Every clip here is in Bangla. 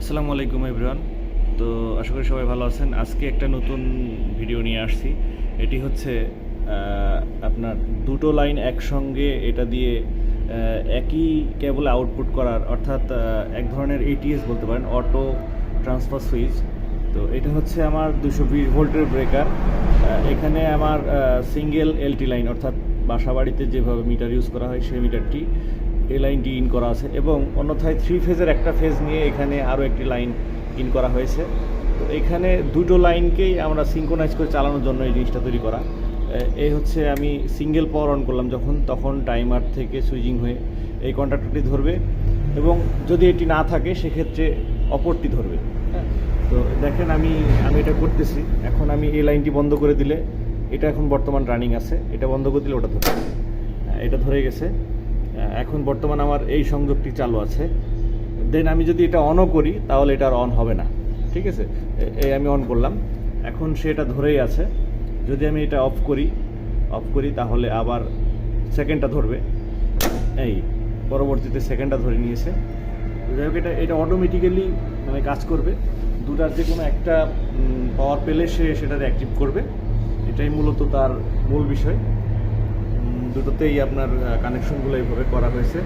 আসসালামু আলাইকুম এভরিওয়ান। তো আশা করি সবাই ভালো আছেন। আজকে একটা নতুন ভিডিও নিয়ে আসছি। এটি হচ্ছে আপনার দুটো লাইন একসঙ্গে এটা দিয়ে একই কেবলে আউটপুট করার, অর্থাৎ এক ধরনের এটিএস বলতে পারেন, অটো ট্রান্সফার সুইচ। তো এটা হচ্ছে আমার দুশো বিশ ভোল্টের ব্রেকার। এখানে আমার সিঙ্গেল এলটি লাইন, অর্থাৎ বাসা বাড়িতে যেভাবে মিটার ইউজ করা হয় সেই মিটারটি এই লাইনটি ইন করা আছে এবং অন্যথায় থ্রি ফেজের একটা ফেজ নিয়ে এখানে আরও একটি লাইন ইন করা হয়েছে। তো এখানে দুটো লাইনকেই আমরা সিঙ্কোনাইজ করে চালানোর জন্য এই জিনিসটা তৈরি করা। এই হচ্ছে আমি সিঙ্গেল পাওয়ার অন করলাম যখন তখন টাইমার থেকে সুইচিং হয়ে এই কন্ট্রাক্টরটি ধরবে এবং যদি এটি না থাকে সেক্ষেত্রে অপরটি ধরবে। তো দেখেন আমি আমি এটা করতেছি। এখন আমি এই লাইনটি বন্ধ করে দিলে এটা এখন বর্তমান রানিং আছে। এটা বন্ধ করে দিলে ওটা ধরবে। হ্যাঁ, এটা ধরে গেছে। এখন বর্তমান আমার এই সংযোগটি চালু আছে। দেন আমি যদি এটা অনও করি, তাহলে এটা আর অন হবে না। ঠিক আছে? এই আমি অন করলাম। এখন সে এটা ধরেই আছে। যদি আমি এটা অফ করি অফ করি, তাহলে আবার সেকেন্ডটা ধরবে। এই, পরবর্তীতে সেকেন্ডটা ধরে নিয়েছে। যাই হোক, এটা এটা অটোমেটিক্যালি মানে কাজ করবে। দুটার যে কোনো একটা পাওয়ার পেলে সে সেটাতে অ্যাক্টিভ করবে। এটাই মূলত তার মূল বিষয়। দুটোতেই আপনার কানেকশনগুলো এইভাবে করা হয়েছে।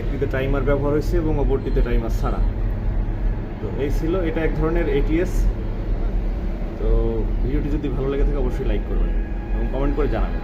একটিতে টাইমার ব্যবহার হয়েছে এবং অপরটিতে টাইমার ছাড়া। তো এই ছিল, এটা এক ধরনের এটিএস তো ভিডিওটি যদি ভালো লেগে থাকে, অবশ্যই লাইক করবেন এবং কমেন্ট করে জানাবেন।